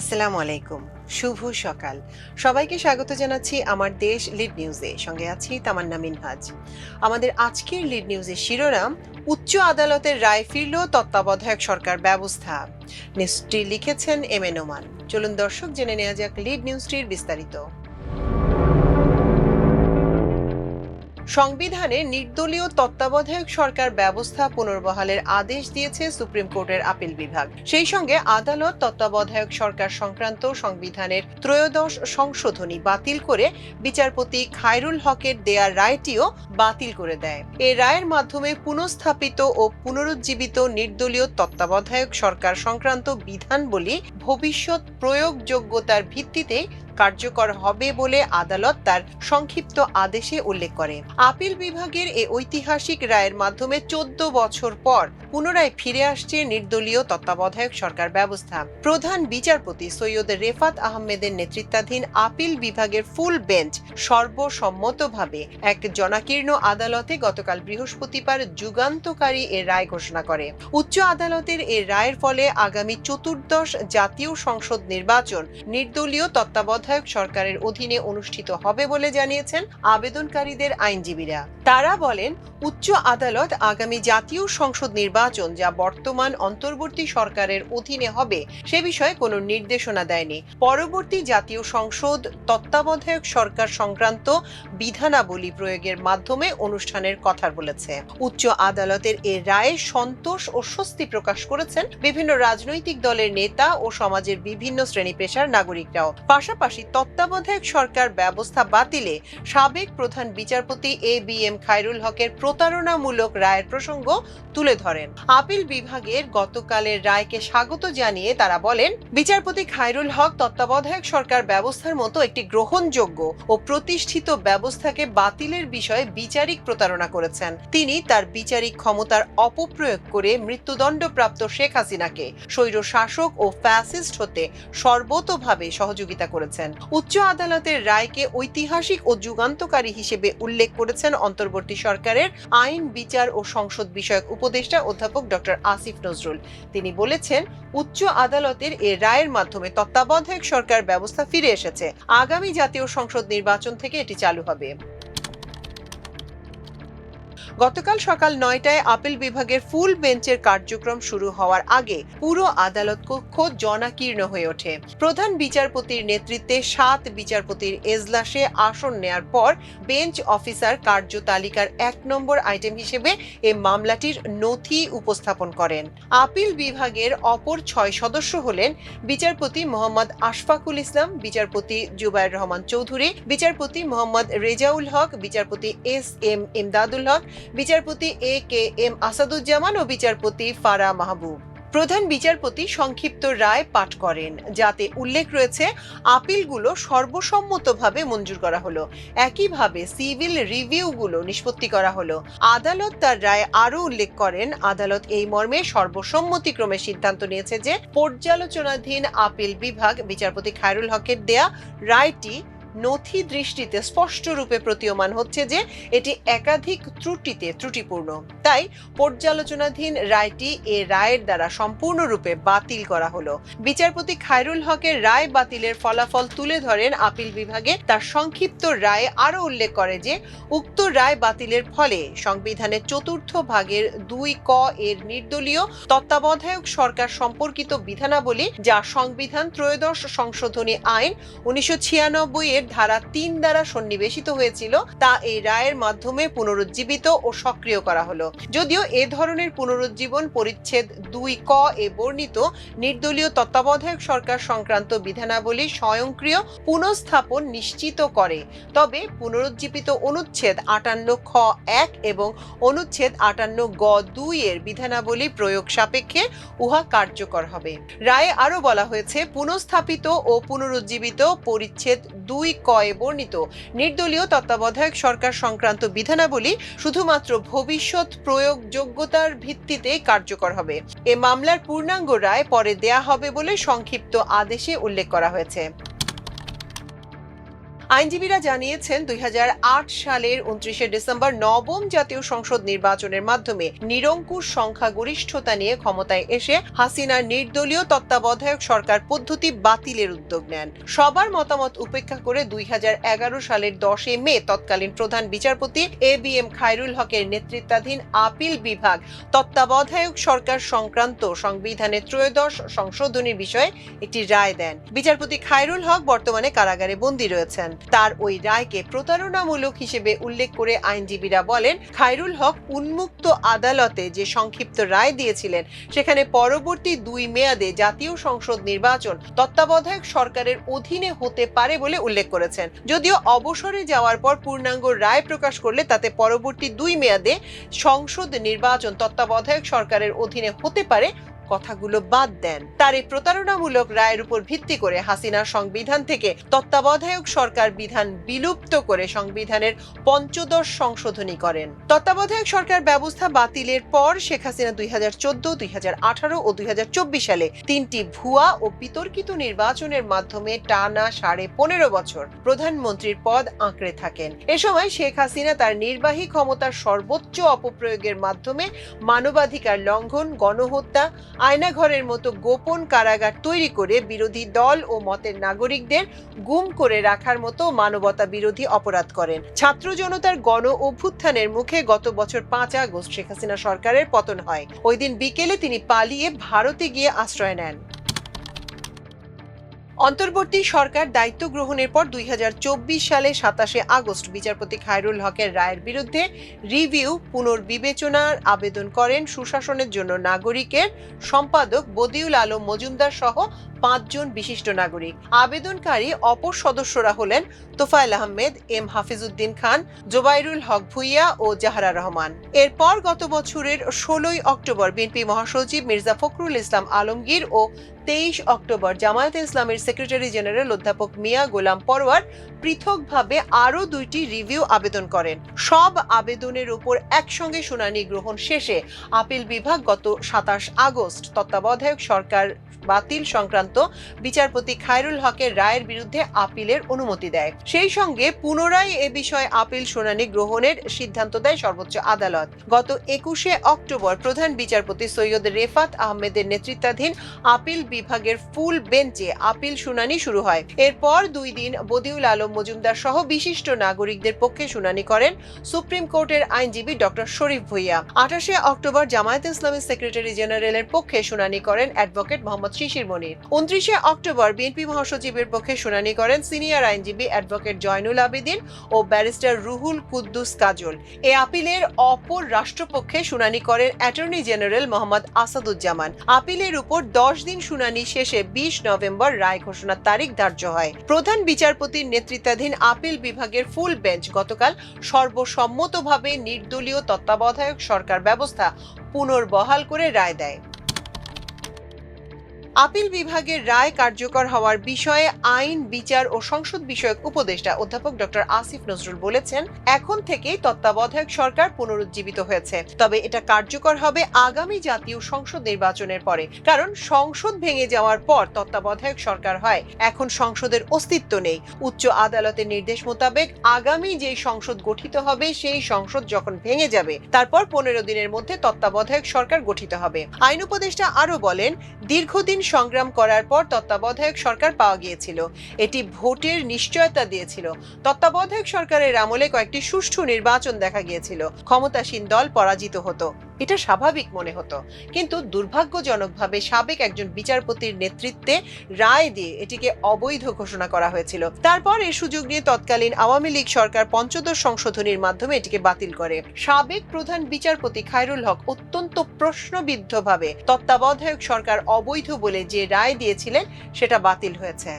আসসালামু আলাইকুম। শুভ সকাল। সবাইকে স্বাগত জানাচ্ছি আমার দেশ লিড নিউজে। সঙ্গে আছি তামান্না মিনহাজ। আমাদের আজকের লিড নিউজের শিরোনাম, উচ্চ আদালতের রায় ফিরল তত্ত্বাবধায়ক সরকার ব্যবস্থা। নিউজটি লিখেছেন এম এ নোমান চলুন দর্শক জেনে নেওয়া যাক লিড নিউজটির বিস্তারিত। সংবিধানে নির্দলীয় তত্ত্বাবধায়ক সরকার ব্যবস্থা পুনর্বহালের আদেশ দিয়েছে সুপ্রিম কোর্টের আপিল বিভাগ। সেই সঙ্গে আদালত তত্ত্বাবধায়ক সরকার সংক্রান্ত সংবিধানের ত্রয়োদশ সংশোধনী বাতিল করে বিচারপতি খায়রুল হকের দেয়া রায়টিও বাতিল করে দেয়। এ রায়ের মাধ্যমে পুনঃস্থাপিত ও পুনরুজ্জীবিত নির্দলীয় তত্ত্বাবধায়ক সরকার সংক্রান্ত বিধানবলী ভবিষ্যৎ প্রয়োগযোগ্যতার ভিত্তিতে কার্যকর হবে বলে আদালত তার সংক্ষিপ্ত আদেশে উল্লেখ করে। আপিল বিভাগের এ ঐতিহাসিক রায়ের মাধ্যমে চোদ্দ বছর পর পুনরায় ফিরে আসছে নির্দলীয় তত্ত্বাবধায়ক সরকার ব্যবস্থা। প্রধান বিচারপতি সৈয়দ রেফাত আহমেদের নেতৃত্বাধীন আপিল বিভাগের ফুল বেঞ্চ সর্বসম্মতভাবে এক জনাকীর্ণ আদালতে গতকাল বৃহস্পতিবার যুগান্তকারী এ রায় ঘোষণা করে। উচ্চ আদালতের এ রায়ের ফলে আগামী চতুর্দশ জাতীয় সংসদ নির্বাচন নির্দলীয় তত্ত্বাবধায়ক সরকারের অধীনে অনুষ্ঠিত হবে বলে জানিয়েছেন আবেদনকারীদের আইনজীবীরা। তারা বলেন, উচ্চ আদালত আগামী জাতীয় সংসদ নির্বাচন যা বর্তমান অন্তর্বর্তী সরকারের অধীনে হবে সে বিষয়ে কোনো নির্দেশনা দেয়নি। পরবর্তী জাতীয় সংসদ তত্ত্বাবধায়ক সরকার সংক্রান্ত বিধানাবলী প্রয়োগের মাধ্যমে অনুষ্ঠানের কথা বলেছে। উচ্চ আদালতের এ রায়ে সন্তোষ ও স্বস্তি প্রকাশ করেছেন বিভিন্ন রাজনৈতিক দলের নেতা ও সমাজের বিভিন্ন শ্রেণি পেশার নাগরিকরাও। পাশাপাশি তত্ত্বাবধায়ক সরকার ব্যবস্থা বাতিলে সাবেক প্রধান বিচারপতি এ বি এম খায়রুল হকের প্রতারণামূলক রায়ের প্রসঙ্গ তুলে ধরেন। আপিল বিভাগের গতকালের রায়কে স্বাগত জানিয়ে তারা বলেন, বিচারপতি খায়রুল হক তত্ত্বাবধায়ক সরকার ব্যবস্থার মতো একটি গ্রহণযোগ্য ও প্রতিষ্ঠিত ব্যবস্থাকে বাতিলের বিষয়ে বিচারিক প্রতারণা করেছেন। তিনি তার বিচারিক ক্ষমতার অপপ্রয়োগ করে মৃত্যুদণ্ডপ্রাপ্ত শেখ হাসিনাকে স্বৈর শাসক ও ফ্যাসিস্ট হতে সর্বতোভাবে সহযোগিতা করেছেন। উচ্চ আদালতের রায়কে ঐতিহাসিক ও যুগান্তকারী হিসেবে উল্লেখ করেছেন অন্তর্বর্তী সরকারের আইন, বিচার ও সংসদ বিষয়ক উপদেষ্টা অধ্যাপক ড. আসিফ নজরুল। তিনি বলেছেন, উচ্চ আদালতের এ রায়ের মাধ্যমে তত্ত্বাবধায়ক সরকার ব্যবস্থা ফিরে এসেছে। আগামী জাতীয় সংসদ নির্বাচন থেকে এটি চালু হবে। গতকাল সকাল নয়টায় আপিল বিভাগের ফুল বেঞ্চের কার্যক্রম শুরু হওয়ার আগে পুরো আদালত কক্ষ জনাকীর্ণ হয়ে ওঠে। প্রধান বিচারপতির নেতৃত্বে সাত বিচারপতির এজলাসে আসন নেয়ার পর বেঞ্চ অফিসার কার্যতালিকার এক নম্বর আইটেম হিসেবে এ মামলাটির নথি উপস্থাপন করেন। আপিল বিভাগের অপর ছয় সদস্য হলেন বিচারপতি মোহাম্মদ আশফাকুল ইসলাম, বিচারপতি জুবাইর রহমান চৌধুরী, বিচারপতি মোহাম্মদ রেজাউল হক, বিচারপতি এস এম ইমদাদুল হক বিচারপতি এ কে এম আসাদুজ্জামান ও বিচারপতি ফারা মাহবুব। প্রধান বিচারপতি সংক্ষিপ্ত রায় পাঠ করেন, যাতে উল্লেখ রয়েছে আপিলগুলো সর্বসম্মতভাবে মঞ্জুর করা হলো। একইভাবে সিভিল রিভিউগুলো নিষ্পত্তি করা হলো। আদালত তার রায় আরও উল্লেখ করেন, আদালত এই মর্মে সর্বসম্মতিক্রমে সিদ্ধান্ত নিয়েছে যে পর্যালোচনাধীন আপিল বিভাগ বিচারপতি খায়রুল হকের দেয়া রায়টি নথি দৃষ্টিতে স্পষ্ট রূপে প্রতীয়মান হচ্ছে যে এটি একাধিক ত্রুটিতে ত্রুটিপূর্ণ। তাই পর্যালোচনাধীন রায়টি এ রায়ের দ্বারা সম্পূর্ণরূপে বাতিল করা হলো। বিচারপতি খায়রুল হকের রায় বাতিলের ফলাফল তুলে ধরেন আপিল বিভাগে। তার সংক্ষিপ্ত রায় আরও উল্লেখ করে যে, উক্ত রায় বাতিলের ফলে সংবিধানের চতুর্থ ভাগের দুই ক এর নির্দলীয় তত্ত্বাবধায়ক সরকার সম্পর্কিত বিধানাবলী, যা সংবিধান ত্রয়োদশ সংশোধনী আইন উনিশশো ছিয়ানব্বই এর ধারা তিন দ্বারা সন্নিবেশিত হয়েছিল, তা এই রায়ের মাধ্যমে পুনরুজ্জীবিত ও সক্রিয় করা হলো। যদিও এ ধরনের পুনরুজ্জীবন পরিচ্ছেদ দুই ক এ বর্ণিত, নির্দলীয় তত্ত্বাবধায়ক সরকার সংক্রান্ত বিধানাবলী স্বয়ংক্রিয় পুনঃস্থাপন নিশ্চিত করে। তবে পুনরুজ্জীবিত অনুচ্ছেদ আটান্ন খ এক এবং অনুচ্ছেদ আটান্ন গ দুই এর বিধানাবলী প্রয়োগ সাপেক্ষে উহা কার্যকর হবে। রায়ে আরও বলা হয়েছে, পুনঃস্থাপিত ও পুনরুজ্জীবিত পরিচ্ছেদ দুই কয়ে বর্ণিত নির্দলীয় তত্ত্বাবধায়ক সরকার সংক্রান্ত বিধানাবলী শুধুমাত্র ভবিষ্যৎ প্রয়োগযোগ্যতার ভিত্তিতে কার্যকর হবে। এ মামলার পূর্ণাঙ্গ রায় পরে দেয়া হবে বলে সংক্ষিপ্ত আদেশে উল্লেখ করা হয়েছে। আইনজীবীরা জানিয়েছেন, দুই হাজার আট সালের উনত্রিশে ডিসেম্বর নবম জাতীয় সংসদ নির্বাচনের মাধ্যমে নিরঙ্কুশ সংখ্যাগরিষ্ঠতা নিয়ে ক্ষমতায় এসে হাসিনার নির্দলীয় তত্ত্বাবধায়ক সরকার পদ্ধতি বাতিলের উদ্যোগ নেন। সবার মতামত উপেক্ষা করে দুই হাজার এগারো সালের দশে মে তৎকালীন প্রধান বিচারপতি এ বি এম খায়রুল হকের নেতৃত্বাধীন আপিল বিভাগ তত্ত্বাবধায়ক সরকার সংক্রান্ত সংবিধানের ত্রয়োদশ সংশোধনীর বিষয়ে একটি রায় দেন। বিচারপতি খায়রুল হক বর্তমানে কারাগারে বন্দী রয়েছেন। তার ওই রায়কে প্রতারণামূলক হিসেবে উল্লেখ করে আইনজীবীরা বলেন, খায়রুল হক উন্মুক্ত আদালতে যে সংক্ষিপ্ত রায় দিয়েছিলেন, সেখানে পরবর্তী দুই মেয়াদে জাতীয় সংসদ নির্বাচন তত্ত্বাবধায়ক সরকারের অধীনে হতে পারে বলে উল্লেখ করেছেন। যদিও অবসরে যাওয়ার পর পূর্ণাঙ্গ রায় প্রকাশ করলে তাতে পরবর্তী দুই মেয়াদে সংসদ নির্বাচন তত্ত্বাবধায়ক সরকারের অধীনে হতে পারে কথাগুলো বাদ দেন। তার এই প্রতারণামূলক রায়ের উপর ভিত্তি করে হাসিনা সংবিধান থেকে তত্ত্বাবধায়ক সরকার বিধান বিলুপ্ত করে সংবিধানের পঞ্চদশ সংশোধনী করেন। তত্ত্বাবধায়ক সরকার ব্যবস্থা বাতিলের পর শেখ হাসিনা দুই হাজার চোদ্দ, দুই হাজার আঠারো ও দুই হাজার চব্বিশ সালে তিনটি ভুয়া ও বিতর্কিত নির্বাচনের মাধ্যমে টানা সাড়ে পনেরো বছর প্রধানমন্ত্রীর পদ আঁকড়ে থাকেন। এ সময় শেখ হাসিনা তার নির্বাহী ক্ষমতার সর্বোচ্চ অপপ্রয়োগের মাধ্যমে মানবাধিকার লঙ্ঘন, গণহত্যা আয়নাঘরের মতো গোপন কারাগার তৈরি করে বিরোধী দল ও মতের নাগরিকদের গুম করে রাখার মতো মানবতা বিরোধী অপরাধ করেন। ছাত্র জনতার গণ অভ্যুত্থানের মুখে গত বছর পাঁচ আগস্ট শেখ হাসিনা সরকারের পতন হয়। ওই দিন বিকেলে তিনি পালিয়ে ভারতে গিয়ে আশ্রয় নেন। অন্তর্বর্তী সরকার দায়িত্ব গ্রহণের পর দুই হাজার চব্বিশ সালে সাতাশে আগস্ট বিচারপতি খায়রুল হকের রায়ের বিরুদ্ধে রিভিউ, পুনর্বিবেচনার আবেদন করেন সুশাসনের জন্য নাগরিকের সম্পাদক বদিউল আলম মজুমদার সহ পাঁচজন বিশিষ্ট নাগরিক। আবেদনকারী অপর সদস্যরা হলেন তোফায়েল আহমেদ, এম হাফিজউদ্দিন খান, জোবাইরুল হক ভুইয়া ও জাহারা রহমান। এরপর গত বছরের ষোলোই অক্টোবর বিএনপি মহাসচিব মির্জা ফখরুল ইসলাম আলমগীর ও তেইশ অক্টোবর জামায়াতে ইসলামের সেক্রেটারি জেনারেল অধ্যাপক মিয়া গোলাম পরওয়ার পৃথকভাবে আরও দুইটি রিভিউ আবেদন করেন। সব আবেদনের উপর একসঙ্গে শুনানি গ্রহণ শেষে আপিল বিভাগ গত সাতাশ আগস্ট তত্ত্বাবধায়ক সরকার বাতিল সংক্রান্ত বিচারপতি খায়রুল হকের রায়ের বিরুদ্ধে আপিলের অনুমতি দেয়। সেই সঙ্গে পুনরায় এ বিষয়ে আপিল শুনানি গ্রহণের সিদ্ধান্ত দেয় সর্বোচ্চ আদালত। গত একুশে অক্টোবর প্রধান বিচারপতি সৈয়দ রেফাত আহমেদের নেতৃত্বাধীন আপিল বিভাগের ফুল বেঞ্চে আপিল শুনানি শুরু হয়। এরপর দুই দিন বদিউল আলম মজুমদার সহ বিশিষ্ট নাগরিকদের পক্ষে শুনানি করেন সুপ্রিম কোর্টের আইনজীবী ডক্টর শরীফ ভুইয়া। আঠাশে অক্টোবর জামায়াত ইসলামের সেক্রেটারি জেনারেলের পক্ষে শুনানি করেন অ্যাডভোকেট মোহাম্মদ শিশির মনির উনত্রিশে অক্টোবর বিএনপি মহাসচিবের পক্ষে শুনানি করেন সিনিয়র আইনজীবী অ্যাডভোকেট জয়নুল আবেদিন ও ব্যারিস্টার রুহুল কুদ্দুস কাজল। এ আপিলের অপর রাষ্ট্রপক্ষে শুনানি করেন অ্যাটর্নি জেনারেল মোহাম্মদ আসাদুজ্জামান। আপিলের উপর দশ দিন শুনানি শেষে বিশ নভেম্বর রায় ঘোষণার তারিখ ধার্য হয়। প্রধান বিচারপতির নেতৃত্বাধীন আপিল বিভাগের ফুল বেঞ্চ গতকাল সর্বসম্মতভাবে নির্দলীয় তত্ত্বাবধায়ক সরকার ব্যবস্থা পুনর্বহাল করে রায় দেয়। আপিল বিভাগের রায় কার্যকর হওয়ার বিষয়ে আইন, বিচার ও সংসদ বিষয়ক উপদেষ্টা অধ্যাপক ডক্টর আসিফ নজরুল বলেছেন, এখন থেকেই তত্ত্বাবধায়ক সরকার পুনরুজ্জীবিত হয়েছে। তবে এটা কার্যকর হবে আগামী জাতীয় সংসদ নির্বাচনের পরে, কারণ সংসদ ভেঙে যাওয়ার পর তত্ত্বাবধায়ক সরকার হয়। এখন সংসদের অস্তিত্ব নেই। উচ্চ আদালতের নির্দেশ মোতাবেক আগামী যে সংসদ গঠিত হবে, সেই সংসদ যখন ভেঙে যাবে, তারপর পনেরো দিনের মধ্যে তত্ত্বাবধায়ক সরকার গঠিত হবে। আইন উপদেষ্টা আরও বলেন, দীর্ঘদিন সংগ্রাম করার পর তত্ত্বাবধায়ক সরকার পাওয়া গিয়েছিল। এটি ভোটের নিশ্চয়তা দিয়েছিল। তত্ত্বাবধায়ক সরকারের আমলে কয়েকটি সুষ্ঠু নির্বাচন দেখা গিয়েছিল। ক্ষমতাসীন দল পরাজিত হতো। এটা স্বাভাবিক মনে হতো। কিন্তু দুর্ভাগ্যজনকভাবে সাবেক একজন বিচারপতির নেতৃত্বে রায় দিয়ে এটিকে অবৈধ ঘোষণা করা হয়েছিল। তারপর এর সুযোগ নিয়ে তৎকালীন আওয়ামী লীগ সরকার পঞ্চদশ সংশোধনীর মাধ্যমে এটিকে বাতিল করে। সাবেক প্রধান বিচারপতি খায়রুল হক অত্যন্ত প্রশ্নবিদ্ধভাবে তত্ত্বাবধায়ক সরকার অবৈধ বলে যে রায় দিয়েছিলেন, সেটা বাতিল হয়েছে।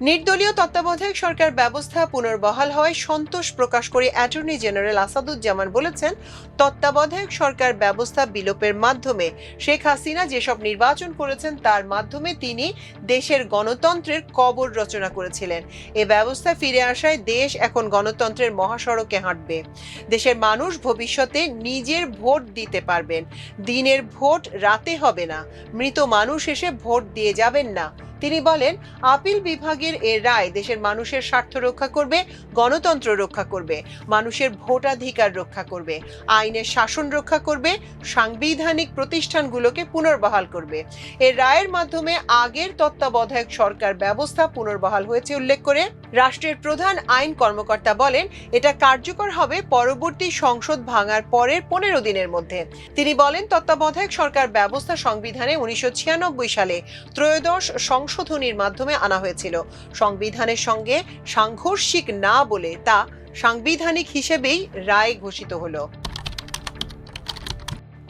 নির্দলীয় তত্ত্বাবধায়ক সরকার ব্যবস্থা পুনর্বহাল হওয়ায় সন্তোষ প্রকাশ করে অ্যাটর্নি জেনারেল আসাদুজ্জামান বলেছেন, তত্ত্বাবধায়ক সরকার ব্যবস্থা বিলোপের মাধ্যমে শেখ হাসিনা যেসব নির্বাচন করেছেন তার মাধ্যমে তিনি দেশের গণতন্ত্রের কবর রচনা করেছিলেন। এ ব্যবস্থা ফিরে আসায় দেশ এখন গণতন্ত্রের মহাসড়কে হাঁটবে। দেশের মানুষ ভবিষ্যতে নিজের ভোট দিতে পারবেন। দিনের ভোট রাতে হবে না। মৃত মানুষ এসে ভোট দিয়ে যাবেন না। তিনি বলেন, আপিল বিভাগের এ রায় দেশের মানুষের স্বার্থ রক্ষা করবে, গণতন্ত্র রক্ষা করবে, মানুষের ভোটাধিকার রক্ষা করবে, আইনের শাসন রক্ষা করবে, সাংবিধানিক প্রতিষ্ঠানগুলোকে পুনর্বহাল করবে। এর রায়ের মাধ্যমে আগের তত্ত্বাবধায়ক সরকার ব্যবস্থা পুনর্বহাল হয়েছে উল্লেখ করে রাষ্ট্রের প্রধান আইন কর্মকর্তা বলেন, এটা কার্যকর হবে পরবর্তী সংসদ ভাঙার পরের পনেরো দিনের মধ্যে। তিনি বলেন, তত্ত্বাবধায়ক সরকার ব্যবস্থা সংবিধানে উনিশশো ছিয়ানব্বই সালে ত্রয়োদশ সংশোধনীর মাধ্যমে আনা হয়েছিল। সংবিধানের সঙ্গে সাংঘর্ষিক না বলে তা সাংবিধানিক হিসেবেই রায় ঘোষিত হলো।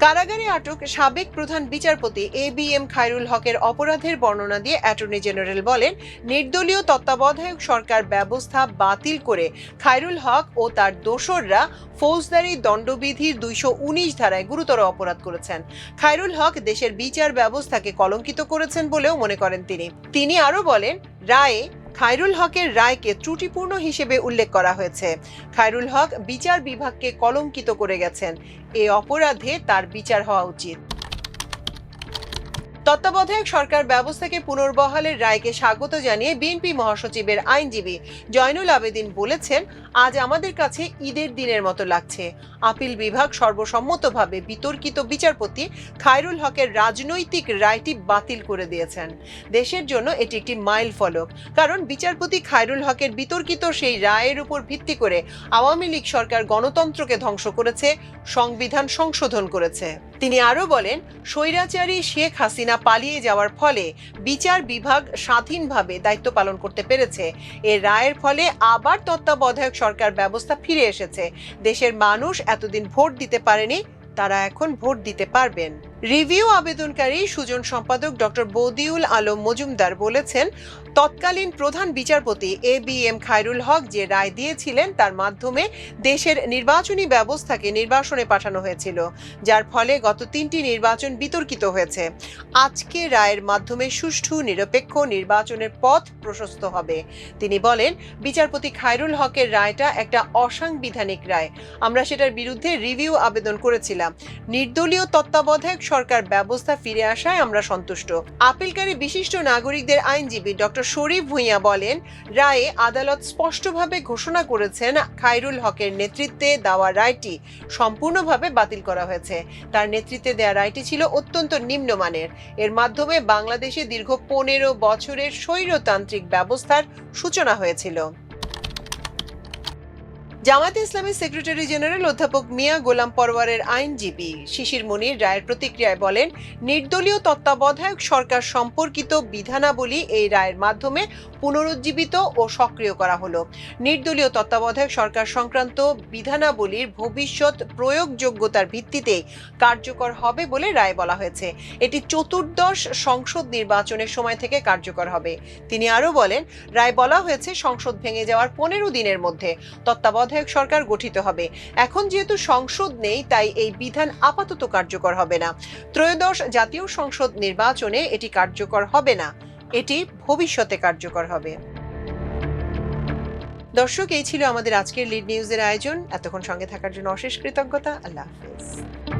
কারাগারে আটক সাবেক প্রধান বিচারপতি এ বি এম খায়রুল হকের অপরাধের বর্ণনা দিয়ে অ্যাটর্নি জেনারেল বলেন, নির্দলীয় তত্ত্বাবধায়ক সরকার ব্যবস্থা বাতিল করে খায়রুল হক ও তার দোসররা ফৌজদারি দণ্ডবিধির দুইশো উনিশ ধারায় গুরুতর অপরাধ করেছেন। খায়রুল হক দেশের বিচার ব্যবস্থাকে কলঙ্কিত করেছেন বলেও মনে করেন তিনি। তিনি আরও বলেন, রায়ে খায়রুল হকের রায়কে ত্রুটিপূর্ণ হিসেবে উল্লেখ করা হয়েছে। খায়রুল হক বিচার বিভাগকে কলঙ্কিত করে গেছেন। এ অপরাধে তার বিচার হওয়া উচিত। তত্ত্বাবধায়ক সরকার ব্যবস্থাকে পুনর্বহালের রায়কে স্বাগত জানিয়ে বিএনপি মহাসচিবের আইনজীবী জয়নুল আবেদিন বলেছেন, আজ আমাদের কাছে ঈদের দিনের মতো লাগছে। আপিল বিভাগ সর্বসম্মতভাবে বিতর্কিত বিচারপতি খায়রুল হকের রাজনৈতিক রায়টি বাতিল করে দিয়েছেন। দেশের জন্য এটি একটি মাইল ফলক। কারণ বিচারপতি খায়রুল হকের বিতর্কিত সেই রায়ের উপর ভিত্তি করে আওয়ামী লীগ সরকার গণতন্ত্রকে ধ্বংস করেছে, সংবিধান সংশোধন করেছে। তিনি আরও বলেন, স্বৈরাচারী শেখ হাসিনা পালিয়ে যাওয়ার ফলে বিচার বিভাগ স্বাধীনভাবে দায়িত্ব পালন করতে পেরেছে। এর রায়ের ফলে আবার তত্ত্বাবধায়ক সরকার ব্যবস্থা ফিরে এসেছে। দেশের মানুষ এতদিন ভোট দিতে পারেনি, তারা এখন ভোট দিতে পারবেন। রিভিউ আবেদনকারী সুজন সম্পাদক ডক্টর বদিউল আলম মজুমদার বলেছেন, তৎকালীন প্রধান বিচারপতি A B M Khairul Haque যে রায় দিয়েছিলেন তার মাধ্যমে দেশের নির্বাচনী ব্যবস্থাকে নির্বাসনে পাঠানো হয়েছিল, যার ফলে গত তিনটি নির্বাচন বিতর্কিত হয়েছে। আজকে রায়ের মাধ্যমে সুষ্ঠু, নিরপেক্ষ নির্বাচনের পথ প্রশস্ত হবে। তিনি বলেন, বিচারপতি খায়রুল হকের রায়টা একটা অসাংবিধানিক রায়। আমরা সেটার বিরুদ্ধে রিভিউ আবেদন করেছিলাম। নির্দলীয় তত্ত্বাবধায়ক সরকার ব্যবস্থা ফিরে আসায় আমরা সন্তুষ্ট। আপিলকারী বিশিষ্ট নাগরিকদের আইনজীবী ডক্টর শরীফ ভূঁইয়া বলেন, রায়ে আদালত স্পষ্টভাবে ঘোষণা করেছেন, খায়রুল হকের নেতৃত্বে দেওয়া রায়টি সম্পূর্ণভাবে বাতিল করা হয়েছে। তার নেতৃত্বে দেওয়া রায়টি ছিল অত্যন্ত নিম্নমানের। এর মাধ্যমে বাংলাদেশে দীর্ঘ পনেরো বছরের স্বৈরতান্ত্রিক ব্যবস্থার সূচনা হয়েছিল। জামায়াতে ইসলামের সেক্রেটারি জেনারেল অধ্যাপক মিয়া গোলাম পরওয়ারের আইনজীবী শিশির মনির রায়ের প্রতিক্রিয়ায় বলেন, নির্দলীয় তত্ত্বাবধায়ক সরকার সম্পর্কিত বিধানাবলী এই রায়ের মাধ্যমে পুনরুজ্জীবিত ও সক্রিয় করা হলো। নির্দলীয় তত্ত্বাবধায়ক সরকার সংক্রান্ত বিধানাবলীর ভবিষ্যৎ প্রয়োগযোগ্যতার ভিত্তিতে কার্যকর হবে বলে রায় বলা হয়েছে। এটি চতুর্দশ সংসদ নির্বাচনের সময় থেকে কার্যকর হবে। তিনি আরও বলেন, রায় বলা হয়েছে সংসদ ভেঙে যাওয়ার পনেরো দিনের মধ্যে তত্ত্বাবধায়ক সরকার গঠিত হবে। এখন যেহেতু সংসদ নেই, তাই এই বিধান আপাতত কার্যকর হবে না। ত্রয়োদশ জাতীয় সংসদ নির্বাচনে এটি কার্যকর হবে না। এটি ভবিষ্যতে কার্যকর হবে। দর্শক, এই ছিল আমাদের আজকের লিড নিউজের আয়োজন। এতক্ষণ সঙ্গে থাকার জন্য অশেষ কৃতজ্ঞতা। আল্লাহ হাফেজ।